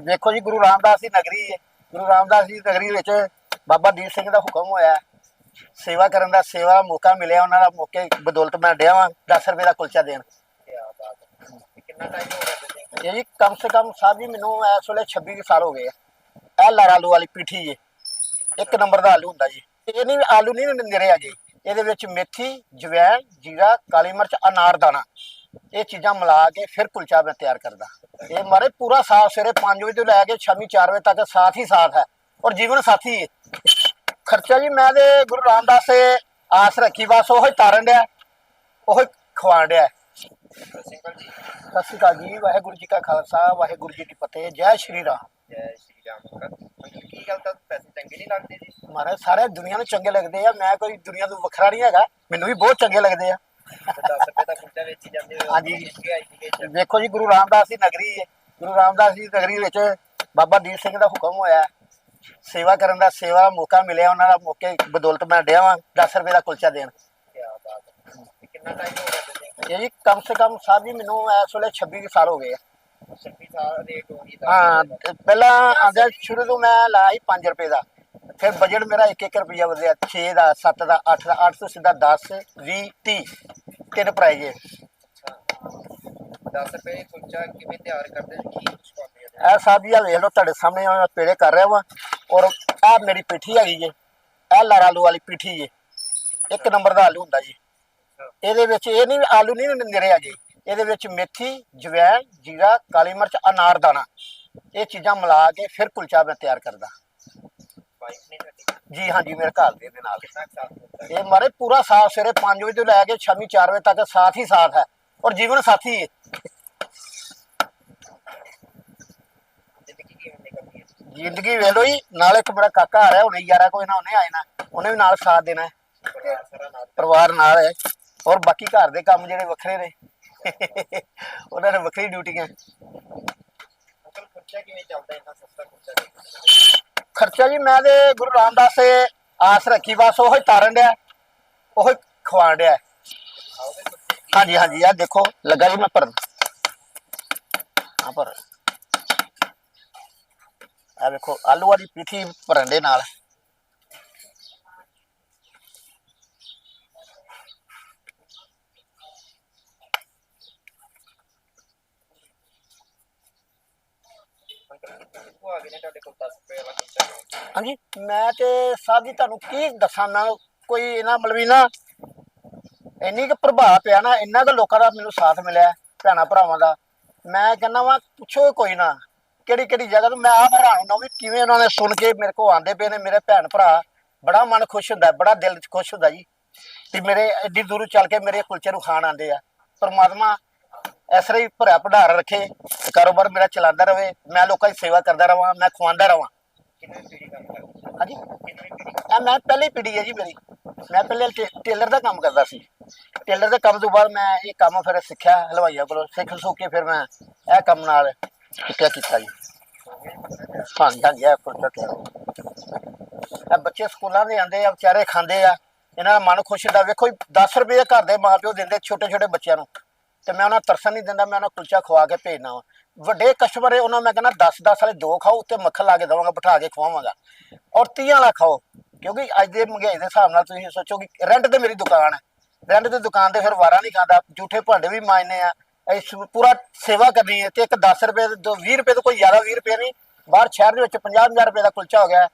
ਵੇਖੋ ਜੀ ਗੁਰੂ ਰਾਮਦਾਸ ਦੀ ਨਗਰੀ ਹੈ। ਗੁਰੂ ਰਾਮਦਾਸ ਦੀ ਨਗਰੀ ਵਿੱਚ ਬਾਬਾ ਦੀਪ ਸਿੰਘ ਦਾ ਹੁਕਮ ਹੋਇਆ ਸੇਵਾ ਕਰਨ ਦਾ ਸੇਵਾ ਮੌਕਾ ਮਿਲਿਆ ਉਹਨਾਂ ਦਾ ਮੌਕੇ ਬਦੌਲਤ ਮੈਂ ਡਿਆ ਵਾਂ 10 ਰੁਪਏ ਦਾ ਕੁਲਚਾ ਦੇਣ। ਕਿੰਨਾ ਟਾਈਮ ਹੋ ਗਿਆ ਇਹ ਜੀ ਕਮ ਸੇ ਕਮ ਸਾਹਿਬ ਜੀ ਮੈਨੂੰ ਇਸ ਵੇਲੇ 26 ਕੁ ਸਾਲ ਹੋ ਗਏ ਆ। ਇਹ ਲਾਰਾ ਆਲੂ ਵਾਲੀ ਪੀਠੀ ਜੀ। ਇੱਕ ਨੰਬਰ ਦਾ ਆਲੂ ਹੁੰਦਾ ਜੀ। ਇਹ ਨਹੀਂ ਆਲੂ ਨਹੀਂ ਨਿਰੇ ਆ ਜੀ ਇਹਦੇ ਵਿੱਚ ਮੇਥੀ ਜਵੈਣ ਜੀਰਾ ਕਾਲੀ ਮਿਰਚ ਅਨਾਰ ਦਾਣਾ। ਇਹ ਚੀਜ਼ਾਂ ਮਿਲਾ ਕੇ ਫਿਰ ਕੁਲਚਾ ਮੈਂ ਤਿਆਰ ਕਰਦਾ। ਇਹ ਮਾਰੇ ਪੂਰਾ ਸਾਥ ਸਵੇਰੇ 5 ਵਜੇ ਤੋਂ ਲੈ ਕੇ ਸ਼ਾਮੀ 4 ਵਜੇ ਤੱਕ ਸਾਥ ਹੀ ਸਾਥ ਹੈ। ਔਰ ਜੀਵਨ ਸਾਥੀ ਹੈ। ਖਰਚਾ ਜੀ ਮੈਂ ਤੇ ਗੁਰੂ ਰਾਮਦਾਸ ਦੇ ਆਸ ਰੱਖੀ ਬਸ ਉਹ ਹੀ ਤਾਰਨ ਡਿਆ। ਉਹ ਹੀ ਖਵਾਣ ਡਿਆ। ਸਤਿ ਸ਼੍ਰੀ ਅਕਾਲ ਜੀ ਵਾਹਿਗੁਰੂ ਜੀ ਕਾ ਖਾਲਸਾ ਵਾਹਿਗੁਰੂ ਜੀ ਕੀ ਫਤਿਹ ਜੈ ਸ਼੍ਰੀ ਰਾਮ। ਜੈ ਸ਼੍ਰੀ ਰਾਮ ਅੰਕਲ ਕੀ ਗੱਲ ਤਾਂ ਪੈਸੇ ਚੰਗੇ ਨਹੀਂ ਲੱਗਦੇ ਜੀ? ਮਹਾਰਾਜ ਸਾਰੇ ਦੁਨੀਆ ਨੂੰ ਚੰਗੇ ਲੱਗਦੇ ਆ ਮੈਂ ਕੋਈ ਦੁਨੀਆ ਤੋਂ ਵੱਖਰਾ ਨਹੀਂ ਹੈਗਾ ਮੈਨੂੰ ਵੀ ਬਹੁਤ ਚੰਗੇ ਲੱਗਦੇ ਆ। 10 ਰੁਪਏ ਦਾ ਕੁਲਚਾ ਵੇਚੀ ਜਾਂਦੇ ਹੋ ਹਾਂਜੀ। ਕੀ ਆਈ ਜੀ ਵੇਖੋ ਜੀ ਗੁਰੂ ਰਾਮਦਾਸ ਦੀ ਨਗਰੀ ਹੈ ਗੁਰੂ ਰਾਮਦਾਸ ਦੀ ਨਗਰੀ ਵਿੱਚ ਬਾਬਾ ਦੀਪ ਸਿੰਘ ਦਾ ਹੁਕਮ ਹੋਇਆ। ਸੇਵਾ ਕਰਨ ਦਾ ਸੇਵਾ ਦਾ ਮੌਕਾ ਮਿਲਿਆ ਉਹਨਾਂ ਦਾ ਮੌਕੇ ਬਦੌਲਤ ਮੈਂ ਡਿਆ ਵਾਂ 10 ਰੁਪਏ ਦਾ ਕੁਲਚਾ ਦੇਣ। ਕਿਆ ਬਾਤ ਹੈ। ਤੇ ਕਿੰਨਾ ਟਾਈਮ ਹੋ ਗਿਆ ਤੁਸੀਂ ਇਹ ਜੀ ਕਮ ਸੇ ਕਮ ਸਾਹਿਬ ਜੀ ਮੈਨੂੰ ਇਸ ਵੇਲੇ 26 ਕੁ ਸਾਲ ਹੋ ਗਏ ਆ। 26 ਸਾਲ ਰੇਟ ਹੋ ਗਈ ਹਾਂ ਤੇ ਪਹਿਲਾਂ ਆਂਦਾ ਸ਼ੁਰੂ ਤੋਂ ਮੈਂ ਲਾਇਆ ਸੀ 5 ਰੁਪਏ ਦਾ। ਫਿਰ ਬਜਟ ਮੇਰਾ 1-1 ਰੁਪਿਆ ਵਧਿਆ 6 ਦਾ 7 ਦਾ 8 ਦਾ 8 ਤੋਂ ਸਿੱਧਾ 10 20 30 ਤਿੰਨ ਪ੍ਰਾਈਜ਼ ਹੈ। 10 ਰੁਪਏ ਕੁਲਚਾ ਕਿਵੇਂ ਤਿਆਰ ਕਰਦੇ ਜੀ ਕੀ ਕੁਛ ਪਾਉਂਦੇ ਆ? ਇਹ ਜੀ ਆ ਵੇਖ ਲਓ ਤੁਹਾਡੇ ਸਾਹਮਣੇ ਮੈਂ ਪੇੜੇ ਕਰ ਰਿਹਾ ਵਾਂ ਔਰ ਇਹ ਮੇਰੀ ਪੀਠੀ ਹੈਗੀ ਜੇ ਇਹ ਲਾਰਾ ਆਲੂ ਵਾਲੀ ਪੀਠੀ ਜੇ ਇੱਕ ਨੰਬਰ ਦਾ ਆਲੂ ਹੁੰਦਾ ਜੀ। ਇਹਦੇ ਵਿੱਚ ਇਹ ਨਹੀਂ ਆਲੂ ਨਹੀਂ ਆ ਜੀ ਇਹਦੇ ਵਿੱਚ ਮੇਥੀ ਜਵੈਣ ਜੀਰਾ ਕਾਲੀ ਮਿਰਚ ਅਨਾਰ ਦਾਣਾ ਇਹ ਚੀਜ਼ਾਂ ਮਿਲਾ ਕੇ ਫਿਰ ਕੁਲਚਾ ਮੈਂ ਤਿਆਰ ਕਰਦਾ। ਜੀ ਹਾਂਜੀ ਮੇਰੇ ਘਰ ਦੇ ਨਾਲ। ਇਹ ਮਾਰੇ ਪੂਰਾ ਸਾਥ ਸਵੇਰੇ 5 ਵਜੇ ਤੋਂ ਲੈ ਕੇ ਸ਼ਾਮੀ 4 ਵਜੇ ਤੱਕ ਸਾਥ ਹੀ ਸਾਥ ਹੈ, ਔਰ ਜੀਵਨ ਸਾਥੀ ਹੈ। ਜ਼ਿੰਦਗੀ ਵੇਖ ਲਓ ਜੀ, ਨਾਲ ਇੱਕ ਮੇਰਾ ਕਾਕਾ ਆ ਰਿਹਾ, ਹੁਣੇ ਯਾਰਾ ਕੋਈ ਨਾ ਉਹਨੇ ਆਏ ਨਾ, ਉਹਨੇ ਵੀ ਨਾਲ ਸਾਥ ਦੇਣਾ ਹੈ। ਪਰਿਵਾਰ ਨਾਲ ਹੈ, ਔਰ ਬਾਕੀ ਘਰ ਦੇ ਕੰਮ ਜਿਹੜੇ ਵੱਖਰੇ ਨੇ, ਉਹਨਾਂ ਨੇ ਵੱਖਰੀ ਡਿਊਟੀਆਂ। ਅੰਕਲ ਕਿਵੇਂ ਚੱਲਦਾ ਇੰਨਾ ਸਸਤਾ ਕੁਲਚਾ ਖਰਚਾ ਜੀ ਮੈਂ ਤੇ ਗੁਰੂ ਰਾਮਦਾਸ ਦੇ ਆਸ ਰੱਖੀ, ਬਸ ਉਹ ਹੀ ਤਾਰਨ ਡਿਆ, ਉਹ ਹੀ ਖਵਾਣ ਡਿਆ। ਹਾਂਜੀ ਹਾਂਜੀ ਆ ਦੇਖੋ, ਲੱਗਾ ਜੀ ਮੈਂ ਭਰਨ। ਆ ਭਰ ਆ ਵੇਖੋ ਆਲੂ ਵਾਲੀ ਪੀਠੀ ਭਰਨ ਦੇ ਨਾਲ। ਅੰਕਲ ਕਿੱਥੋਂ ਨੇ ਤੁਹਾਡੇ ਕੋਲ 10 ਰੁਪਏ ਵਾਲਾ ਕੁਲਚਾ ਹਾਂਜੀ, ਮੈਂ ਤੇ ਸਾਹਿਬ ਜੀ ਤੁਹਾਨੂੰ ਕੀ ਦੱਸਾਂ ਮੈਂ ਕੋਈ ਇਹਨਾਂ ਮਤਲਬ ਵੀ ਨਾ ਇੰਨੀ ਕੁ ਪ੍ਰਭਾਵ ਪਿਆ ਨਾ, ਇੰਨਾ ਕੁ ਲੋਕਾਂ ਦਾ ਮੈਨੂੰ ਸਾਥ ਮਿਲਿਆ ਭੈਣਾ ਭਰਾਵਾਂ ਦਾ। ਮੈਂ ਕਹਿੰਦਾ ਵਾਂ, ਪੁੱਛੋ ਕੋਈ ਨਾ, ਕਿਹੜੀ ਕਿਹੜੀ ਜਗ੍ਹਾ ਤੋਂ, ਮੈਂ ਆਪ ਹੈਰਾਨ ਹੁੰਦਾ ਵੀ ਕਿਵੇਂ ਉਹਨਾਂ ਨੇ ਸੁਣ ਕੇ ਮੇਰੇ ਕੋਲ ਆਂਦੇ ਪਏ ਨੇ, ਮੇਰੇ ਭੈਣ ਭਰਾ। ਬੜਾ ਮਨ ਖੁਸ਼ ਹੁੰਦਾ, ਬੜਾ ਦਿਲ ਖੁਸ਼ ਹੁੰਦਾ ਜੀ ਕਿ ਮੇਰੇ ਐਡੀ ਦੂਰੋਂ ਚੱਲ ਕੇ ਮੇਰੇ ਕੁਲਚੇ ਨੂੰ ਖਾਣ ਆਂਦੇ ਆ। ਪਰਮਾਤਮਾ ਇਸ ਤਰ੍ਹਾਂ ਹੀ ਭਰਿਆ ਭੰਡਾਰ ਰੱਖੇ ਕਾਰੋਬਾਰ ਮੇਰਾ ਚਲਾਉਂਦਾ ਰਵੇ ਮੈਂ ਲੋਕਾਂ ਦੀ ਸੇਵਾ ਕਰਦਾ ਰਵਾਂ ਮੈਂ ਖਵਾਉਂਦਾ ਰਵਾਂ। ਹਾਂਜੀ? ਆ ਮੈਂ ਪਹਿਲੀ ਪੀੜੀ ਹੈ ਜੀ ਮੇਰੀ। ਮੈਂ ਪਹਿਲੇ ਟੇਲਰ ਦਾ ਕੰਮ ਕਰਦਾ ਸੀ। ਟੇਲਰ ਦੇ ਕੰਮ ਤੋਂ ਬਾਅਦ ਮੈਂ ਇਹ ਕੰਮ ਫਿਰ ਸਿੱਖਿਆ ਹਲਵਾਈਆਂ ਕੋਲੋਂ। ਸਿੱਖ ਸੁੱਖ ਕੇ ਫਿਰ ਮੈਂ ਇਹ ਕੰਮ ਨਾਲ ਕਿਆ ਕੀਤਾ ਜੀ। ਹਾਂਜੀ ਹਾਂਜੀ ਇਹ ਕੁਲਚਾ ਤਿਆਰ ਇਹ ਬੱਚੇ ਸਕੂਲਾਂ ਦੇ ਆਂਦੇ ਆ ਵਿਚਾਰੇ ਖਾਂਦੇ ਆ। ਇਹਨਾਂ ਦਾ ਮਨ ਖੁਸ਼ ਹੁੰਦਾ। ਵੇਖੋ 10 ਰੁਪਏ ਘਰ ਦੇ ਮਾਪਿਓ ਦਿੰਦੇ ਛੋਟੇ ਛੋਟੇ ਬੱਚਿਆਂ ਨੂੰ। ਤੇ ਮੈਂ ਉਹਨਾਂ ਨੂੰ ਤਰਸਣ ਨਹੀਂ ਦਿੰਦਾ, ਮੈਂ ਉਹਨਾਂ ਨੂੰ ਕੁਲਚਾ ਖਵਾ ਕੇ ਭੇਜਣਾ ਵਾ। ਵੱਡੇ ਕਸਟਮਰ ਉਹਨਾਂ ਮੈਂ ਕਹਿੰਦਾ 10 10 ਵਾਲੇ ਦੋ ਖਾਓ, ਉੱਤੇ ਮੱਖਣ ਲਾ ਕੇ ਦਵਾਂਗਾ, ਬਿਠਾ ਕੇ ਖਵਾਵਾਂਗਾ। ਔਰ 30 ਵਾਲਾ ਖਾਓ, ਕਿਉਂਕਿ ਅੱਜ ਦੇ ਮਹਿੰਗਾਈ ਦੇ ਹਿਸਾਬ ਨਾਲ ਤੁਸੀਂ ਸੋਚੋ ਕਿ ਰੈਂਟ ਤੇ ਮੇਰੀ ਦੁਕਾਨ ਹੈ। ਰੈਂਟ ਦੀ ਦੁਕਾਨ ਤੇ ਫਿਰ ਵਾਰਾ ਨਹੀਂ ਖਾਂਦਾ, ਝੂਠੇ ਭਾਂਡੇ ਵੀ ਮਾਇਨੇ ਆ। ਇਸ ਪੂਰਾ ਸੇਵਾ ਕਰਨੀ ਹੈ ਤੇ ਇੱਕ 10 ਰੁਪਏ ਤੋਂ 20 ਰੁਪਏ ਤੋਂ ਕੋਈ ਜ਼ਿਆਦਾ 20 ਰੁਪਏ ਨਹੀਂ। ਬਾਹਰ ਸ਼ਹਿਰ ਦੇ ਵਿੱਚ 50000 ਰੁਪਏ ਦਾ ਕੁਲਚਾ ਹੋ ਗਿਆ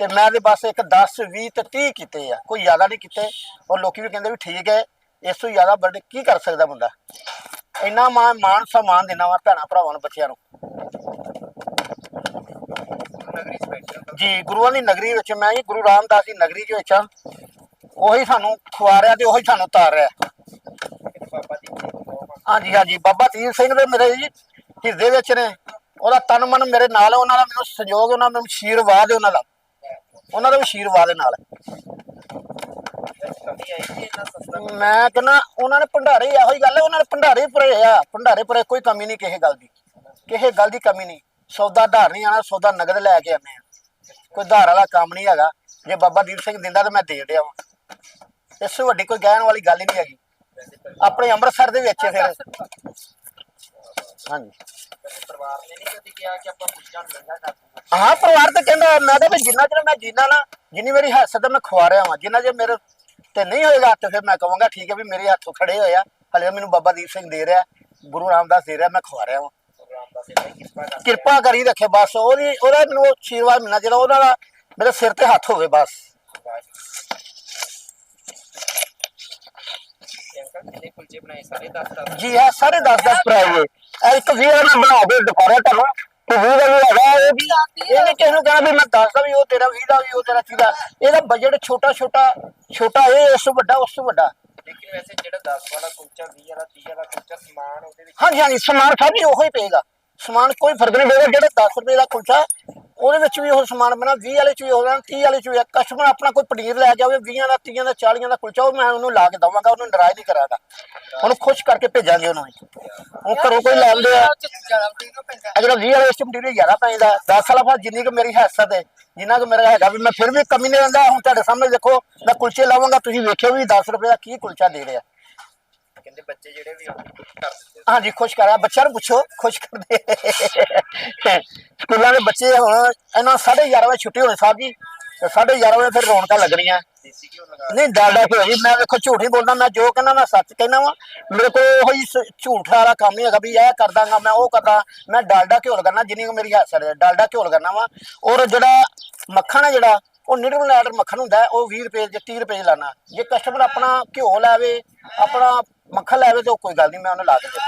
ਤੇ ਮੈਂ ਦੇ ਬਸ ਇੱਕ 10 20 ਤੇ 30 ਕੀਤੇ ਆ, ਕੋਈ ਜ਼ਿਆਦਾ ਨਹੀਂ ਕੀਤੇ। ਔਰ ਲੋਕੀ ਵੀ ਕਹਿੰਦੇ ਵੀ ਠੀਕ ਹੈ ਇਸ ਤੋਂ ਜ਼ਿਆਦਾ ਬਰਡੇ ਕੀ ਕਰ ਸਕਦਾ ਬੰਦਾ? ਇੰਨਾ ਮਾਣ ਮਾਣ ਸਨਮਾਨ ਦੇਣਾ ਵਾ ਭੈਣਾਂ ਭਰਾਵਾਂ ਨੂੰ ਬੱਚਿਆਂ ਨੂੰ। ਜੀ ਗੁਰੂਆਂ ਦੀ ਨਗਰੀ ਵਿੱਚ ਮੈਂ ਜੀ ਗੁਰੂ ਰਾਮਦਾਸ ਦੀ ਨਗਰੀ ਦੇ ਵਿੱਚ ਆ ਉਹੀ ਸਾਨੂੰ ਖਵਾ ਰਿਹਾ ਤੇ ਉਹੀ ਸਾਨੂੰ ਤਾਰ ਰਿਹਾ। ਹਾਂਜੀ ਹਾਂਜੀ ਬਾਬਾ ਤੀਰ ਸਿੰਘ ਦੇ ਮੇਰੇ ਜੀ ਹਿਰਦੇ ਵਿੱਚ ਨੇ। ਉਹਦਾ ਤਨ ਮਨ ਮੇਰੇ ਨਾਲ ਹੈ, ਉਹਨਾਂ ਦਾ ਮੈਨੂੰ ਸਹਿਯੋਗ ਉਹਨਾਂ ਦਾ ਮੈਨੂੰ ਆਸ਼ੀਰਵਾਦ ਹੈ ਉਹਨਾਂ ਦਾ। ਉਹਨਾਂ ਦਾ ਆਸ਼ੀਰਵਾਦ ਹੈ ਨਾਲ। ਕਮੀ ਆਈ ਸੀ ਇੰਨਾ ਸਸਤਾ ਮੈਂ ਕਹਿੰਦਾ ਉਹਨਾਂ ਨੇ ਭੰਡਾਰੇ ਹੀ ਇਹੋ ਹੀ ਗੱਲ ਹੈ, ਉਹਨਾਂ ਨੇ ਭੰਡਾਰੇ ਭਰੇ ਆ, ਭੰਡਾਰੇ ਭਰੇ ਕੋਈ ਕਮੀ ਨਹੀਂ ਕਿਸੇ ਗੱਲ ਦੀ, ਕਿਸੇ ਗੱਲ ਦੀ ਕਮੀ ਨਹੀਂ। ਸੌਦਾ ਧਾਰ ਨਹੀਂ ਆਣਾ ਸੌਦਾ ਨਗਦ ਲੈ ਕੇ ਆਨੇ ਆ। ਕੋਈ ਧਾਰ ਵਾਲਾ ਕੰਮ ਨਹੀਂ ਹੈਗਾ, ਜੇ ਬਾਬਾ ਦੀਪ ਸਿੰਘ ਦਿੰਦਾ ਤਾਂ ਮੈਂ ਦੇ ਡਿਆ ਵਾਂ। ਇਸ ਤੋਂ ਵੱਡੀ ਕੋਈ ਕਹਿਣ ਵਾਲੀ ਗੱਲ ਹੀ ਨਹੀਂ ਹੈਗੀ। ਆਪਣੇ ਅੰਮ੍ਰਿਤਸਰ ਦੇ ਵਿੱਚ ਫਿਰ। ਹਾਂਜੀ। ਪਰਿਵਾਰ ਨੇ ਨਹੀਂ ਕਦੀ ਕਿਹਾ ਕਿ ਆਪਾਂ ਪੁੱਛਾਂ ਮਹਿੰਗਾ ਕਰ ਹਾਂ, ਪਰਿਵਾਰ ਤਾਂ ਕਹਿੰਦਾ, ਮੈਂ ਤਾਂ ਵੀ ਜਿੰਨਾ ਚਿਰ ਮੈਂ ਜੀਣਾ ਨਾ, ਜਿੰਨੀ ਮੇਰੀ ਹੈਸਤ ਮੈਂ ਖਵਾ ਰਿਹਾ ਵਾਂ, ਜਿੰਨਾ ਜੇ ਮੇਰੇ ਤੇ ਨਹੀਂ ਹੋਏਗਾ ਤੇ ਫਿਰ ਮੈਂ ਕਹਾਂਗਾ ਠੀਕ ਹੈ ਵੀ ਮੇਰੇ ਹੱਥੋਂ ਖੜੇ ਹੋਏ ਆ। ਹਲੇ ਮੈਨੂੰ ਬਾਬਾ ਦੀਪ ਸਿੰਘ ਦੇ ਰਿਹਾ ਗੁਰੂ ਰਾਮਦਾਸ ਦੇ ਰਿਹਾ ਮੈਂ ਖਵਾ ਰਿਹਾ ਨੇ ਕਿਰਪਾ ਕਰ ਰੱਖੇ ਬਸ ਉਹਦੀ ਉਹਦਾ ਮੈਨੂੰ ਆਸ਼ੀਰਵਾਦ ਮਿਲਣਾ ਜਿਹੜਾ ਉਹਨਾਂ ਦਾ ਮੇਰੇ ਸਿਰ ਤੇ ਹੱਥ ਹੋਵੇ ਬਸ। ਅੰਕਲ ਕਿੰਨੇ ਕੁਲਚੇ ਬਣਾਏ? ਸਾਰੇ 10 10 ਜੀ ਹਾਂ ਸਾਰੇ 10 10 ਪ੍ਰਾਈਵੇਟ ਇੱਕ ਵੀਰ ਨੇ ਬਣਾ ਕੇ ਦਿਖਾਇਆ ਤੁਹਾਨੂੰ। ਦਾ ਵੀ ਹੈਗਾ ਇਹ ਵੀ ਇਹ ਨਹੀਂ ਕਿਸੇ ਨੂੰ ਕਹਿਣਾ ਵੀ ਮੈਂ 10 ਦਾ ਵੀ ਉਹ ਤੇਰਾ 20 ਦਾ ਵੀ ਉਹ ਤੇਰਾ 30 ਦਾ। ਇਹਦਾ ਬਜਟ ਛੋਟਾ ਛੋਟਾ ਛੋਟਾ ਇਹ ਇਸ ਤੋਂ ਵੱਡਾ ਉਸ ਤੋਂ ਵੱਡਾ। ਲੇਕਿਨ ਵੈਸੇ ਜਿਹੜਾ 10 ਵਾਲਾ ਕੁਲਚਾ 20 ਵਾਲਾ 30 ਵਾਲਾ ਕੁਲਚਾ ਸਮਾਨ ਉਹਦੇ ਵਿੱਚ ਹਾਂਜੀ ਹਾਂਜੀ ਸਮਾਨ ਸਭ ਹੀ ਉਹੀ ਪਏਗਾ। ਸਮਾਨ ਕੋਈ ਫ਼ਰਕ ਨਹੀਂ ਪਏਗਾ ਜਿਹੜਾ 10 ਰੁਪਏ ਦਾ ਕੁਲਚਾ, ਉਹਦੇ ਵਿੱਚ ਵੀ ਉਹ ਸਮਾਨ ਬਣਾ 20 ਵਾਲੇ ਚ ਵੀ ਹੋਣਾ 30 ਵਾਲੇ ਚ ਵੀ ਕਸਟਮਰ ਆਪਣਾ ਕੋਈ ਪਨੀਰ ਲੈ ਜਾਵੇ ਆਵੇ 20 ਦਾ 30 ਦਾ 40 ਦਾ ਕੁਲਚਾ, ਉਹ ਮੈਂ ਉਹਨੂੰ ਲਾ ਕੇ ਦਵਾਂਗਾ, ਉਹਨੂੰ ਨਾਰਾਜ਼ ਨਹੀਂ ਕਰਾਂਗਾ। ਉਹਨੂੰ ਖੁਸ਼ ਕਰਕੇ ਭੇਜਾਂਗੇ ਉਹਨੂੰ ਉਹ ਘਰੋਂ ਕੋਈ ਲੈਂਦੇ ਆ। ਜ਼ਿਆਦਾ ਜਿਹੜਾ 20 ਵਾਲੇ ਵਿੱਚ ਮਟੀਰੀਅਲ ਜ਼ਿਆਦਾ ਪੈਂਦਾ 10 ਸਾਲਾਂ ਬਾਅਦ ਜਿੰਨੀ ਕੁ ਮੇਰੀ ਹੈਸਤ ਹੈ ਜਿੰਨਾ ਕੁ ਮੇਰਾ ਹੈਗਾ ਵੀ ਮੈਂ ਫਿਰ ਵੀ ਕਮੀ ਨਹੀਂ ਰਹਿੰਦਾ। ਹੁਣ ਤੁਹਾਡੇ ਸਾਹਮਣੇ ਦੇਖੋ, ਮੈਂ ਕੁਲਚੇ ਲਾਵਾਂਗਾ, ਤੁਸੀਂ ਵੇਖਿਓ ਵੀ 10 ਰੁਪਏ ਦਾ ਕੀ ਕੁਲਚਾ ਦੇ ਰਿਹਾ। ਕਹਿੰਦੇ ਬੱਚੇ ਜਿਹੜੇ ਵੀ ਆਉਂਦੇ ਕਰ ਦਿੰਦੇ ਹਾਂਜੀ ਖੁਸ਼ ਕਰਿਆ ਬੱਚਿਆਂ ਨੂੰ ਪੁੱਛੋ ਖੁਸ਼ ਕਰਦੇ ਸਕੂਲਾਂ ਦੇ ਬੱਚੇ ਹੁਣ ਇਹਨਾਂ 11:30 ਵਜੇ ਛੁੱਟੀ ਹੋਣੀ ਸਾਹਿਬ ਜੀ ਤੇ 11:30 ਵਜੇ ਫਿਰ ਰੌਣਕਾਂ ਲੱਗਣੀਆਂ। ਨਹੀਂ ਡਾਲਡਾ ਕਿਉਂ ਜੀ ਮੈਂ ਵੇਖੋ ਝੂਠ ਨਹੀਂ ਬੋਲਦਾ ਮੈਂ ਜੋ ਕਹਿੰਦਾ ਮੈਂ ਸੱਚ ਕਹਿਣਾ ਵਾ। ਮੇਰੇ ਕੋਲ ਉਹੀ ਝੂਠ ਵਾਲਾ ਕੰਮ ਨਹੀਂ ਹੈਗਾ ਵੀ ਇਹ ਕਰ ਦਾਂਗਾ ਮੈਂ ਉਹ ਕਰਦਾ ਮੈਂ ਡਾਲਡਾ ਘਿਓ ਲਗਾਉਣਾ ਜਿੰਨੀ ਕੁ ਮੇਰੀ ਹੈਸਰ ਹੈ ਡਾਲਡਾ ਘਿਓ ਲਗਾਉਣਾ ਵਾ। ਔਰ ਜਿਹੜਾ ਮੱਖਣ ਹੈ ਜਿਹੜਾ ਉਹ ਨਿਰਮਲ ਆਰਡਰ ਮੱਖਣ ਹੁੰਦਾ ਹੈ, ਉਹ 20 ਰੁਪਏ ਜਾਂ 30 ਰੁਪਏ ਲਾਣਾ ਜੇ ਕਸਟਮਰ ਆਪਣਾ ਘਿਓ ਲਾਵੇ ਆਪਣਾ ਮੱਖਣ ਲਾਵੇ ਤੇ ਉਹ ਕੋਈ ਗੱਲ ਨਹੀਂ ਮੈਂ ਉਹਨੂੰ ਲਾ ਕੇ ਦੇ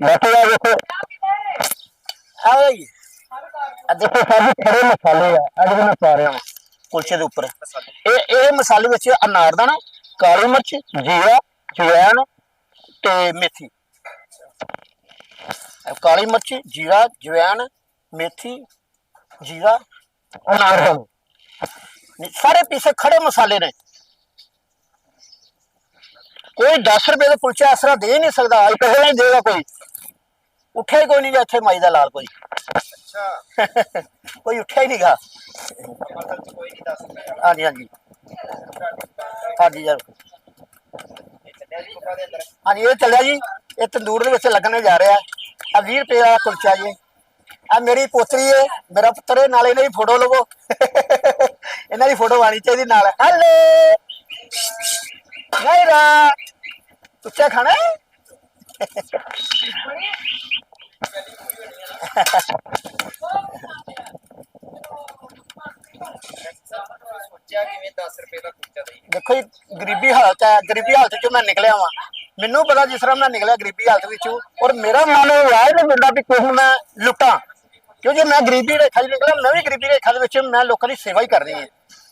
ਬਾਕੀ ਆ ਦੇਖੋ ਆ ਜੀ। ਆ ਦੇਖੋ ਸਾਰੇ ਖੜੇ ਮਸਾਲੇ ਆ ਅੱਜ ਮੈਂ ਪਾ ਰਿਹਾ ਹਾਂ ਕੁਲਚੇ ਦੇ ਉੱਪਰ। ਇਹ ਇਹ ਮਸਾਲੇ ਵਿੱਚ ਅਨਾਰਦਾਨਾ ਕਾਲੀ ਮਿਰਚ ਜੀਰਾ ਜਵੈਣ ਤੇ ਮੇਥੀ। ਕਾਲੀ ਮਿਰਚ ਜੀਰਾ ਜਵੈਣ ਮੇਥੀ ਜੀਰਾ। ਅਨਾਰਦਾਨਾ ਨਹੀਂ, ਸਾਰੇ ਪੀਸੇ ਖੜੇ ਮਸਾਲੇ ਨੇ। ਕੋਈ 10 ਰੁਪਏ ਦਾ ਕੁਲਚਾ ਆਸਰਾ ਦੇ ਨਹੀਂ ਸਕਦਾ ਅੱਜ ਪਹਿਲਾਂ ਹੀ ਦੇਗਾ ਕੋਈ। ਉੱਠਿਆ ਹੀ ਕੋਈ ਨਹੀਂ ਇੱਥੇ ਮਾਈ ਦਾ ਲਾਲ ਕੋਈ। ਅੱਛਾ। ਕੋਈ ਉੱਠਿਆ ਹੀ ਨਹੀਂਗਾ ਕੋਈ ਨਹੀਂ ਦੱਸ ਰਿਹਾ ਹਾਂਜੀ ਹਾਂਜੀ। ਹਾਂਜੀ ਯਾਰ। ਹਾਂਜੀ ਇਹ ਚੱਲਿਆ ਜੀ। ਇਹ ਤੰਦੂਰ ਦੇ ਵਿੱਚ ਲੱਗਣੇ ਜਾ ਰਿਹਾ। ਆ 20 ਰੁਪਏ ਦਾ ਕੁਲਚਾ ਜੀ। ਆ ਮੇਰੀ ਪੋਤਰੀ ਹੈ ਮੇਰਾ ਪੁੱਤਰ ਹੈ ਨਾਲ ਇਹਨਾਂ ਦੀ ਫੋਟੋ ਲਵੋ। ਇਹਨਾਂ ਦੀ ਫੋਟੋ ਆਣੀ ਚਾਹੀਦੀ ਨਾਲ। ਹੈਲੋ। ਨਾਇਰਾ ਕੁਲਚਾ ਖਾਣਾ ਹੈ? ਸੋਚਿਆ ਕਿਵੇਂ 10 ਰੁਪਏ ਦਾ ਕੁਲਚਾ ਦੇਈਏ? ਦੇਖੋ ਜੀ ਗਰੀਬੀ ਹਾਲਤ ਹੈ ਗਰੀਬੀ ਹਾਲਤ ਚੋਂ ਮੈਂ ਨਿਕਲਿਆ ਵਾਂ। ਮੈਨੂੰ ਪਤਾ ਜਿਸ ਤਰ੍ਹਾਂ ਮੈਂ ਨਿਕਲਿਆ ਗਰੀਬੀ ਹਾਲਤ ਵਿੱਚੋਂ। ਔਰ ਮੇਰਾ ਮਨ ਰਾਜ ਨਹੀਂ ਮਿਲਦਾ ਵੀ ਕੋਈ ਮੈਂ ਲੁੱਟਾਂ। ਕਿਉਂਕਿ ਮੈਂ ਗਰੀਬੀ ਰੇਖਾ 'ਚ ਨਿਕਲਿਆ, ਮੈਂ ਵੀ ਗਰੀਬੀ ਰੇਖਾ ਦੇ ਵਿੱਚ ਮੈਂ ਲੋਕਾਂ ਦੀ ਸੇਵਾ ਹੀ ਕਰਨੀ ਹੈ।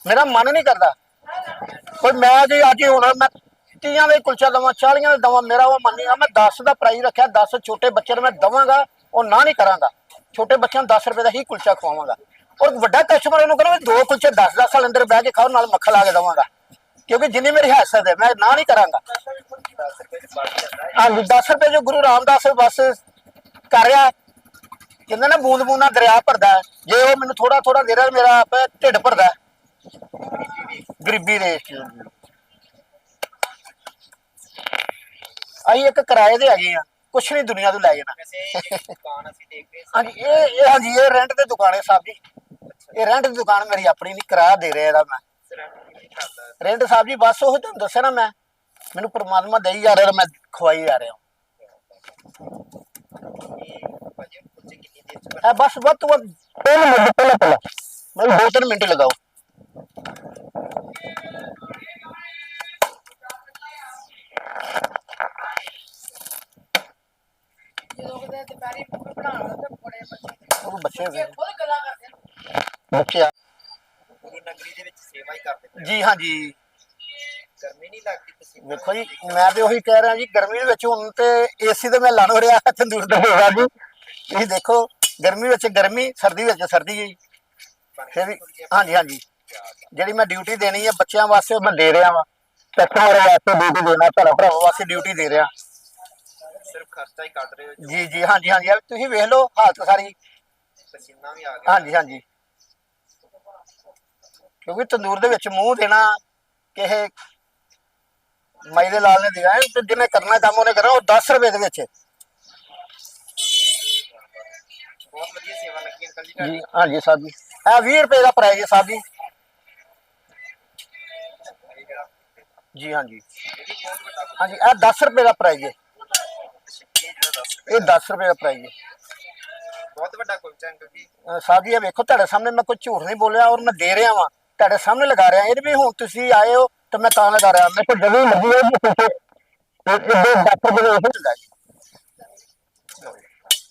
ਮੇਰਾ ਮਨ ਨਹੀਂ ਕਰਦਾ। ਕੋਈ ਮੈਂ ਜੀ ਅੱਜ ਹੁਣ, ਮੈਂ ਤੀਆਂ ਦੇ ਕੁਲਚਾ ਦਵਾਂ 40 ਦੇ ਦਵਾਂ, ਮੇਰਾ ਉਹ ਮਨ ਨਹੀਂ ਆ। ਮੈਂ 10 ਦਾ ਪ੍ਰਾਈਸ ਰੱਖਿਆ 10 ਛੋਟੇ ਬੱਚੇ ਨੂੰ ਮੈਂ ਦਵਾਂਗਾ, ਉਹ ਨਾ ਨਹੀਂ ਕਰਾਂਗਾ। ਛੋਟੇ ਬੱਚਿਆਂ ਨੂੰ 10 ਰੁਪਏ ਦਾ ਹੀ ਕੁਲਚਾ ਖਵਾਵਾਂਗਾ। ਔਰ ਵੱਡਾ ਕਸਟਮਰ ਇਹਨੂੰ ਕਹਿੰਦਾ, ਦੋ ਕੁਲਚੇ 10 10 ਸਾਲ ਅੰਦਰ ਬਹਿ ਕੇ ਖਾਓ, ਨਾਲ ਮੱਖਣ ਲਾ ਕੇ ਦਵਾਂਗਾ। ਕਿਉਂਕਿ ਜਿੰਨੀ ਮੇਰੀ ਹਿਆਸਤ ਹੈ, ਮੈਂ ਨਾ ਨਹੀਂ ਕਰਾਂਗਾ। 10 10 ਰੁਪਏ ਜੋ ਗੁਰੂ ਰਾਮਦਾਸ ਬਸ ਕਰ ਰਿਹਾ ਕਹਿੰਦੇ ਨਾ ਬੂੰਦ ਬੂੰਦ ਦਰਿਆ ਭਰਦਾ ਹੈ। ਜੇ ਉਹ ਮੈਨੂੰ ਥੋੜਾ ਥੋੜਾ ਦੇ ਰਿਹਾ ਮੇਰਾ ਆਪੇ ਢਿੱਡ ਭਰਦਾ ਹੈ। ਗਰੀਬੀ ਦੇ। ਅਸੀਂ ਇੱਕ ਕਿਰਾਏ ਦੇ ਹੈਗੇ ਆ ਕੁਛ ਨਹੀਂ ਦੁਨੀਆ ਤੋਂ ਲੈ ਜਾਣਾ। ਵੈਸੇ ਇਹ ਦੁਕਾਨ ਅਸੀਂ ਦੇਖ ਰਹੇ ਸੀ। ਹਾਂਜੀ ਇਹ ਇਹ ਹਾਂਜੀ ਇਹ ਰੈਂਟ ਤੇ ਦੁਕਾਨ ਹੈ ਸਾਹਿਬ ਜੀ। ਇਹ ਰੈਂਟ ਦੀ ਦੁਕਾਨ ਮੇਰੀ ਆਪਣੀ ਨਹੀਂ ਕਿਰਾਇਆ ਦੇ ਰਿਹਾ ਇਹਦਾ ਮੈਂ। ਕਰਦਾ ਰੈਂਟ ਸਾਹਿਬ ਜੀ ਬਸ ਉਹ ਤੁਹਾਨੂੰ ਦੱਸਿਆ ਨਾ ਮੈਂ। ਮੈਨੂੰ ਪ੍ਰਮਾਤਮਾ ਦੇਈ ਜਾ ਰਿਹਾ ਮੈਂ ਖਵਾਈ ਜਾ ਰਿਹਾ। ਇਹ ਭਾਜੀ ਕੁਲਚੇ ਕਿੰਨੀ ਦੇਰ ਚ ਹੈ ਬਸ ਵੱਧ ਤੋਂ ਵੱਧ ਤਿੰਨ ਮਿੰਟ ਪਹਿਲਾਂ ਪਹਿਲਾਂ ਮੈਨੂੰ ਦੋ ਤਿੰਨ ਮਿੰਟ ਗਰਮੀ ਨਹੀਂ ਲੱਗਦੀ ਤੁਸੀਂ ਵੇਖੋ ਜੀ ਮੈਂ ਤੇ ਉਹੀ ਕਹਿ ਰਿਹਾ ਜੀ ਗਰਮੀ ਦੇ ਵਿੱਚ ਹੁਣ ਤੇ ਏਸੀ ਤੇ ਮੈਂ ਲੜ ਹੋ ਰਿਹਾ ਤੰਦੂਰ ਦਾ ਹੋਗਾ ਜੀ। ਤੁਸੀਂ ਦੇਖੋ ਗਰਮੀ ਵਿੱਚ ਗਰਮੀ ਸਰਦੀ ਵਿੱਚ ਸਰਦੀ ਜੀ। ਫਿਰ ਵੀ ਹਾਂਜੀ ਹਾਂਜੀ। ਜਿਹੜੀ ਮੈਂ ਡਿਊਟੀ ਦੇਣੀ ਹੈ ਬੱਚਿਆਂ ਵਾਸਤੇ ਮੈਂ ਦੇ ਰਿਹਾ ਵਾਂ। ਕਸਟਮਰ ਵਾਸਤੇ ਡਿਊਟੀ ਦੇਣਾ ਭਰਾ ਭਰਾਵਾਂ ਵਾਸਤੇ ਡਿਊਟੀ ਦੇ ਰਿਹਾ। ਸਿਰਫ ਖਰਚਾ ਹੀ ਕੱਢ ਰਹੇ ਹੋ ਜੋ। ਜੀ ਹਾਂਜੀ ਹਾਂਜੀ। ਤੁਸੀਂ ਵੇਖ ਲਓ ਹਾਲਤ ਸਾਰੀ। ਪਸੀਨਾ ਵੀ ਆ ਗਿਆ। ਹਾਂਜੀ ਹਾਂਜੀ। ਕਿਉਂਕਿ ਤੰਦੂਰ ਦੇ ਵਿੱਚ ਮੂੰਹ ਦੇਣਾ ਕਿਸੇ ਮਾਈ ਦੇ ਲਾਲ ਨੇ ਦਿਆ ਹੈ ਤੇ ਜਿਹਨੇ ਕਰਨਾ ਕੰਮ ਉਹਨੇ ਕਰਨਾ ਉਹ 10 ਰੁਪਏ ਦੇ ਵਿੱਚ ਬਹੁਤ ਵਧੀਆ ਸੇਵਾ ਲੱਗੀ ਅੰਕਲ ਜੀ ਜੀ ਤੁਹਾਡੀ ਹਾਂਜੀ ਸਾਹਿਬ ਜੀ ਇਹ 20 ਰੁਪਏ ਦਾ ਪ੍ਰਾਈਜ਼ ਹੈ ਸਾਹਿਬ ਜੀ ਜੀ ਹਾਂਜੀ ਇਹ ਵੀ ਬਹੁਤ ਵੱਡਾ ਹਾਂਜੀ ਇਹ 10 ਰੁਪਏ ਦਾ ਪ੍ਰਾਈਜ਼ ਹੈ ਇਹ ਜਿਹੜਾ ਦੱਸ ਇਹ 10 ਰੁਪਏ ਦਾ ਪ੍ਰਾਈਜ਼ ਹੈ ਬਹੁਤ ਵੱਡਾ ਕੁਲਚਾ ਅੰਕਲ ਜੀ ਅਹ ਸਾਹਿਬ ਜੀ ਇਹ ਵੇਖੋ ਤੁਹਾਡੇ ਸਾਹਮਣੇ ਮੈਂ ਕੋਈ ਝੂਠ ਨਹੀਂ ਬੋਲਿਆ ਔਰ ਮੈਂ ਦੇ ਰਿਹਾ ਵਾਂ ਤੁਹਾਡੇ ਸਾਹਮਣੇ ਲਗਾ ਰਿਹਾ ਇਹ ਵੀ ਹੁਣ ਤੁਸੀਂ ਆਏ ਹੋ ਤਾਂ ਮੈਂ ਤਾਂ ਲਗਾ ਰਿਹਾ ਮੇਰੇ ਕੋਲ ਜਦੋਂ ਮਰਜ਼ੀ ਹੈ ਜੀ ਤੁਸੀਂ ਇਹ ਡਾਕਟਰ ਦੇ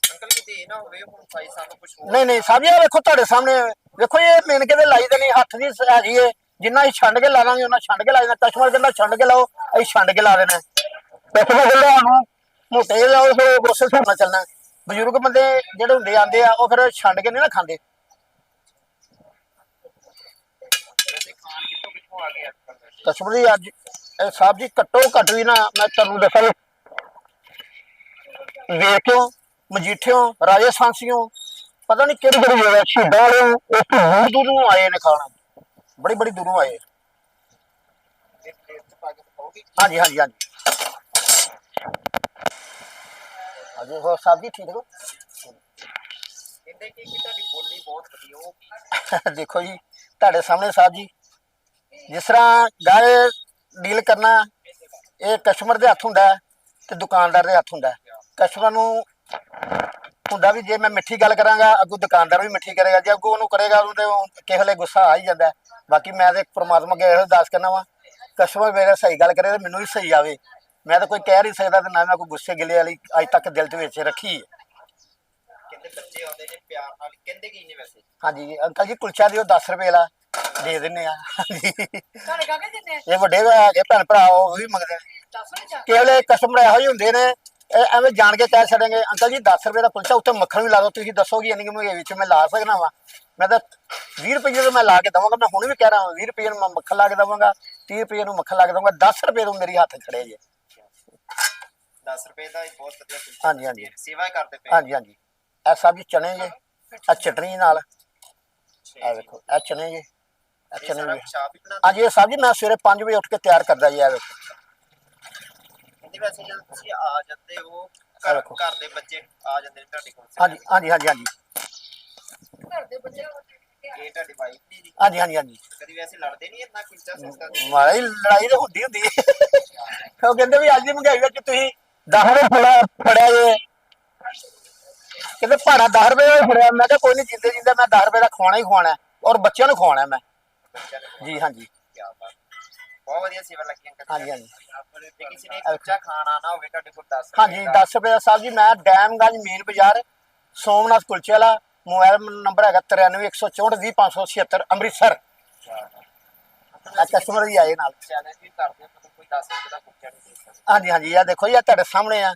ਅੰਕਲ ਕਿਤੇ ਇਹ ਨਾ ਹੋਵੇ ਹੁਣ ਭਾਈ ਸਾਨੂੰ ਕੁਝ ਹੋਰ ਨਹੀਂ ਨਹੀਂ ਸਾਹਿਬ ਜੀ ਵੇਖੋ ਤੁਹਾਡੇ ਸਾਹਮਣੇ ਵੇਖੋ ਇਹ ਮੇਨ ਕਿਤੇ ਲਾਈ ਦੇ ਨਹੀਂ ਹੱਥ ਦੀ ਸ- ਹੈਗੀ ਏ ਜਿੰਨਾ ਅਸੀਂ ਛੰਡ ਕੇ ਲਾ ਲਾਂਗੇ ਉਹਨਾਂ ਛੰਡ ਕੇ ਲਾ ਦੇਣਾ ਕਸਟਮਰ ਕਹਿੰਦਾ ਛੰਡ ਕੇ ਲਾਓ ਅਸੀਂ ਛੰਡ ਕੇ ਲਾ ਦੇਣਾ। ਕਸਟਮਰ ਕਹਿੰਦਾ ਸਾਨੂੰ ਮੋਟੇ ਲਾਓ ਫਿਰ ਉਸੇ ਹਿਸਾਬ ਨਾਲ ਚੱਲਣਾ। ਬਜ਼ੁਰਗ ਬੰਦੇ ਜਿਹੜੇ ਹੁੰਦੇ ਆਂਦੇ ਆ ਉਹ ਫਿਰ ਛੰਡ ਕੇ ਨਹੀਂ ਨਾ ਖਾਂਦੇ ਵੈਸੇ ਖਾਣ ਅੱਜ? ਕਸਟਮਰ ਜੀ ਅੱਜ ਇਹ ਸਾਹਿਬ ਜੀ ਘੱਟੋ ਘੱਟ ਵੀ ਨਾ ਮੈਂ ਤੁਹਾਨੂੰ ਦੱਸਾਂ ਵੇਖਿਓ ਮਜੀਠਿਓ ਰਾਜਸਥਾਨਸੀਓ ਪਤਾ ਨਹੀਂ ਕਿਹੜੀ ਕਿਹੜੀ ਜਗ੍ਹਾ ਸ਼ਹੀਦਾਂ ਵਾਲੇ ਇਸ ਤੋਂ ਦੂਰ ਦੂਰੋਂ ਆਏ ਨੇ ਖਾਣਾ। ਬੜੀ ਬੜੀ ਦੂਰੋਂ ਆਏ ਹਾਂਜੀ ਹਾਂਜੀ ਹਾਂਜੀ। ਹਾਂਜੀ ਹੋਰ ਸਾਹਿਬ ਜੀ ਠੀਕ ਹੋ? ਕਹਿੰਦੇ ਕਿ ਤੁਹਾਡੀ ਬੋਲੀ ਬਹੁਤ ਵਧੀਆ ਦੇਖੋ ਜੀ ਤੁਹਾਡੇ ਸਾਹਮਣੇ ਸਾਹਿਬ ਜੀ ਜਿਸ ਤਰ੍ਹਾਂ ਗਾਏ ਡੀਲ ਕਰਨਾ ਇਹ ਕਸਟਮਰ ਦੇ ਹੱਥ ਹੁੰਦਾ ਤੇ ਦੁਕਾਨਦਾਰ ਦੇ ਹੱਥ ਹੁੰਦਾ ਕਸਟਮਰ ਨੂੰ ਹੁੰਦਾ ਵੀ ਜੇ ਮੈਂ ਮਿੱਠੀ ਗੱਲ ਕਰਾਂਗਾ ਅੱਗੋਂ ਦੁਕਾਨਦਾਰ ਵੀ ਮਿੱਠੀ ਕਰੇਗਾ ਜੇ ਅੱਗੋਂ ਉਹਨੂੰ ਕਰੇਗਾ ਉਹਨੂੰ ਤੇ ਕਿਸੇ ਵੇਲੇ ਗੁੱਸਾ ਆ ਹੀ ਜਾਂਦਾ। ਬਾਕੀ ਮੈਂ ਤੇ ਪ੍ਰਮਾਤਮਾ ਅੱਗੇ ਇਹੋ ਅਰਦਾਸ ਕਰਨਾ ਵਾ ਕਸਟਮਰ ਮੇਰੇ ਸਹੀ ਗੱਲ ਕਰੇ ਤੇ ਮੈਨੂੰ ਵੀ ਸਹੀ ਆਵੇ। ਮੈਂ ਤਾਂ ਕੋਈ ਕਹਿ ਨਹੀਂ ਸਕਦਾ ਤੇ ਨਾ ਮੈਂ ਕੋਈ ਗੁੱਸੇ ਗਿਲੇ ਵਾਲੀ ਅੱਜ ਤੱਕ ਦਿਲ ਦੇ ਵਿੱਚ ਰੱਖੀ ਹੈ। ਕਹਿੰਦੇ ਬੱਚੇ ਆਉਂਦੇ ਨੇ ਪਿਆਰ ਨਾਲ? ਕਹਿੰਦੇ ਕੀ ਨੇ ਵੈਸੇ? ਹਾਂਜੀ ਅੰਕਲ ਜੀ ਕੁਲਚਾ ਦਿਓ 10 ਰੁਪਏ ਵਾਲਾ। ਦੇ ਦਿੰਨੇ ਆ। ਤੁਹਾਡੇ ਕਾਕੇ ਦਿੰਦੇ ਇਹ ਵੱਡੇ ਹੈਗੇ ਭੈਣ ਭਰਾ ਉਹ ਵੀ ਮੰਗਦੇ ਆ। ਦੱਸ ਨਹੀਂ ਚਾ ਕੇਵਲੇ ਕਸਟਮਰ ਇਹੋ ਜਿਹੇ ਹੁੰਦੇ ਨੇ ਇਹ ਐਵੇਂ ਜਾਣ ਕੇ ਕਹਿ ਛੱਡਣਗੇ ਅੰਕਲ ਜੀ 10 ਰੁਪਏ ਦਾ ਕੁਲਚਾ ਉੱਤੇ ਮੱਖਣ ਵੀ ਲਾ ਦਿਓ ਤੁਸੀਂ ਦੱਸੋਗੇ ਇੰਨੀ ਕਿ ਵਿੱਚ ਮੈਂ ਲਾ ਸਕਣਾ ਵਾ। ਮੈਂ ਤਾਂ 20 ਰੁਪਏ ਦਾ ਮੈਂ ਲਾ ਕੇ ਦਵਾਂਗਾ ਮੈਂ ਹੁਣ ਵੀ ਕਹਿ ਰਿਹਾ ਹਾਂ 20 ਰੁਪਏ ਨੂੰ ਮੈਂ ਮੱਖਣ ਲਾ ਕੇ ਦਵਾਂਗਾ 30 ਰੁਪਏ ਨੂੰ ਮੱਖਣ ਲਾ ਕੇ ਦਵਾਂਗਾ 10 ਰੁਪਏ ਤੋਂ ਮੇਰੀ ਹੱਥ ਖੜੇ ਜੇ। 10 ਰੁਪਏ ਦਾ ਹੀ ਬਹੁਤ ਵਧੀਆ ਕੁਲਚਾ। ਹਾਂਜੀ ਹਾਂਜੀ। ਸੇਵਾ ਕਰਦੇ ਪਏ। ਹਾਂਜੀ ਹਾਂਜੀ। ਇਹ ਸਭ ਜੀ ਚਨੇ ਜੇ ਇਹ ਚਟਨੀ ਨਾਲ। ਇਹ ਵੇਖੋ ਇਹ ਚਨੇ ਜੇ। ਚਨੇ ਸਾਰਾ ਜੇ ਕੁਛ ਆਪ ਹੀ ਬਣਾਉਂਦੇ। ਹਾਂਜੀ ਇਹ ਸਭ ਜੀ ਮੈਂ ਸਵੇਰੇ 5 ਵਜੇ ਉੱਠ ਕੇ ਤਿਆਰ ਕਰਦਾ ਜੀ ਇਹ ਵੇਖੋ। ਕਹਿੰਦੇ ਵੈਸੇ ਜਦੋਂ ਤੁਸੀਂ ਆ ਜਾਂਦੇ ਹੋ ਆਹ ਘਰ ਵੇਖੋ। ਘਰ ਦੇ ਬੱਚੇ ਆ ਜਾਂਦੇ ਨੇ ਤੁਹਾਡੇ ਕੋਲ। ਹਾਂਜੀ ਹਾਂਜੀ ਹਾਂਜੀ ਹਾਂਜੀ। ਘਰ ਦੇ ਬੱਚੇ ਇਹ ਤੁਹਾਡੀ ਵਾਈਫ ਨਹੀਂ ਜੀ ਹਾਂਜੀ ਹਾਂਜੀ ਹਾਂਜੀ। ਕਦੀ ਵੈਸੇ ਲੜਦੇ ਨਹੀਂ ਇੰਨਾ ਕੁਲਚਾ ਸਸਤਾ ਦੇ ਮਾਰੀ ਲੜਾਈ ਤਾਂ ਹੁੰਦੀ ਹੁੰਦੀ ਹੈ। ਉਹ ਕਹਿੰਦੇ ਵੀ ਅੱਜ ਦੀ ਮਹਿੰਗਾਈ ਵਿੱਚ ਤੁਸੀਂ 10 ਰੁਪਏ ਫੜਾ ਫੜਿਆ ਜੇ। ਕਹਿੰਦੇ ਭਾੜਾ 10 ਰੁਪਏ ਦਾ ਫੜਿਆ। ਮੈਂ ਕਿਹਾ ਕੋਈ ਨਹੀਂ ਜਿੰਦੇ ਜਿੰਦੇ ਮੈਂ 10 ਰੁਪਏ ਦਾ ਖਵਾਉਣਾ ਹੀ ਖਵਾਉਣਾ ਹੈ। ਔਰ ਬੱਚਿਆਂ ਨੂੰ ਖਵਾਉਣਾ ਹੈ ਮੈਂ। ਬੱਚਿਆਂ ਨੇ ਜੀ ਹਾਂਜੀ। ਕੀ ਬਾਤ ਬਹੁਤ ਵਧੀਆ ਸੇਵਾ ਲੱਗੀ ਅੰਕਲ ਹਾਂਜੀ, ਹਾਂਜੀ। ਜੇ ਕਿਸੇ ਨੇ ਕੁਲਚਾ ਖਾਣਾ ਨਾ ਹੋਵੇ ਤੁਹਾਡੇ ਕੋਲ 10 ਹਾਂਜੀ 10 ਰੁਪਏ ਦਾ ਸਾਹਿਬ ਜੀ ਮੈਂ ਡੈਮਗੰਜ ਮੇਨ ਬਾਜ਼ਾਰ ਸੋਮਨਾਥ ਕੁਲਚੇ ਵਾਲਾ ਮੋਬਾਈਲ ਨੰਬਰ ਹੈਗਾ 9314420576 ਅੰਮ੍ਰਿਤਸਰ। ਆ ਕਸਟਮਰ ਵੀ ਆਏ ਨਾਲ। ਚੈਲੰਜ ਵੀ ਕਰਦੇ ਮਤਲਬ ਕੋਈ 10 ਰੁਪਏ ਦਾ ਕੁਲਚਾ ਨਹੀਂ ਦੇ ਸਕਦਾ। ਹਾਂਜੀ ਹਾਂਜੀ ਆ ਦੇਖੋ ਜੀ ਆ ਤੁਹਾਡੇ ਸਾਹਮਣੇ ਆ।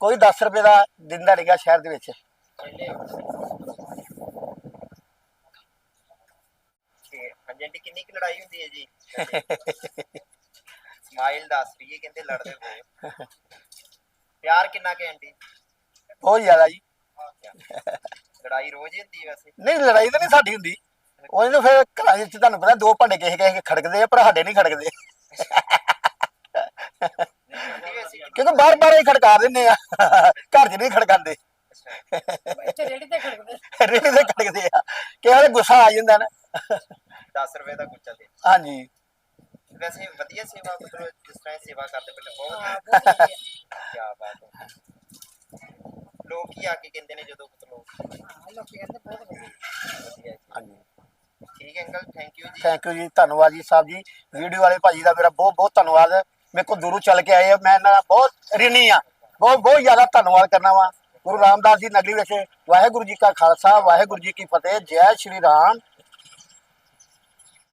ਕੋਈ 10 ਰੁਪਏ ਦਾ ਦਿੰਦਾ ਨਹੀਂਗਾ ਸ਼ਹਿਰ ਦੇ ਵਿੱਚ। ਅੰਜੰਟੀ ਕਿੰਨੀ ਕੁ ਲੜਾਈ ਹੁੰਦੀ ਹੈ ਜੀ? ਸਮਾਈਲ ਦੱਸ ਰਹੀ ਹੈ ਕਹਿੰਦੇ ਲੜਦੇ ਹੋਏ ਪਿਆਰ ਕਿੰਨਾ ਕਿ ਆਂਟੀ? ਬਹੁਤ ਜ਼ਿਆਦਾ ਜੀ। ਲੜਾਈ ਰੋਜ਼ ਹੀ ਹੁੰਦੀ ਵੈਸੇ? ਨਹੀਂ ਲੜਾਈ ਤਾਂ ਨਹੀਂ ਸਾਡੀ ਹੁੰਦੀ। ਉਹਨੇ ਤਾਂ ਫਿਰ ਘਰਾਂ ਵਿੱਚ ਤੁਹਾਨੂੰ ਪਤਾ ਦੋ ਭਾਂਡੇ ਕਿਸੇ ਕਿਸੇ ਖੜਕਦੇ ਆ ਪਰ ਸਾਡੇ ਨਹੀਂ ਖੜਕਦੇ। ਕਿਉਂਕਿ ਬਾਰ ਬਾਰ ਹੀ ਖੜਕਾ ਦਿੰਦੇ ਆ। ਘਰ 'ਚ ਨਹੀਂ ਖੜਕਾਉਂਦੇ। ਰੇੜੀ ਤੇ ਖੜਕਦੇ। ਰੇੜੀ ਤੇ ਖੜਕਦੇ ਆ। ਕਿ ਵਾਲੇ ਗੁੱਸਾ ਆ ਜਾਂਦਾ ਨਾ। 10 ਰੁਪਏ ਦਾ ਕੁਲਚਾ ਦੇ ਹਾਂਜੀ। ਵੈਸੇ ਵਧੀਆ ਸੇਵਾ ਮਤਲਬ ਜਿਸ ਤਰ੍ਹਾਂ ਇਹ ਸੇਵਾ ਕਰਦੇ ਬਹੁਤ ਹਾਂ ਬਹੁਤ ਵਧੀਆ। ਕੀ ਬਾਤ ਹੈ। ਲੋਕ ਹੀ ਆ ਕੇ ਕਹਿੰਦੇ ਨੇ ਜਦੋਂ ਮਤਲਬ ਹਾਂ ਲੋਕੀ ਕਹਿੰਦੇ ਬਹੁਤ ਵਧੀਆ। ਜੀ। ਹਾਂਜੀ। ਠੀਕ ਹੈ ਅੰਕਲ ਥੈਂਕ ਯੂ ਜੀ। ਥੈਂਕ ਯੂ ਜੀ ਧੰਨਵਾਦ ਜੀ ਸਾਹਿਬ ਜੀ। ਵੀਡੀਓ ਵਾਲੇ ਭਾਜੀ ਦਾ ਮੇਰਾ ਬਹੁਤ ਬਹੁਤ ਧੰਨਵਾਦ। ਮੇਰੇ ਕੋਲ ਦੂਰੋਂ ਚੱਲ ਕੇ ਆਏ ਆ। ਮੈਂ ਇਹਨਾਂ ਦਾ ਬਹੁਤ ਰਿਣੀ ਆ। ਬਹੁਤ ਬਹੁਤ ਜ਼ਿਆਦਾ ਧੰਨਵਾਦ ਕਰਨਾ ਵਾ। ਗੁਰੂ ਰਾਮਦਾਸ ਜੀ ਨਗਰੀ ਵਿੱਚ ਵਾਹਿਗੁਰੂ ਜੀ ਕਾ ਖਾਲਸਾ ਵਾਹਿਗੁਰੂ ਜੀ ਕੀ ਫਤਿਹ। ਜੈ ਸ਼੍ਰੀ ਰਾਮ।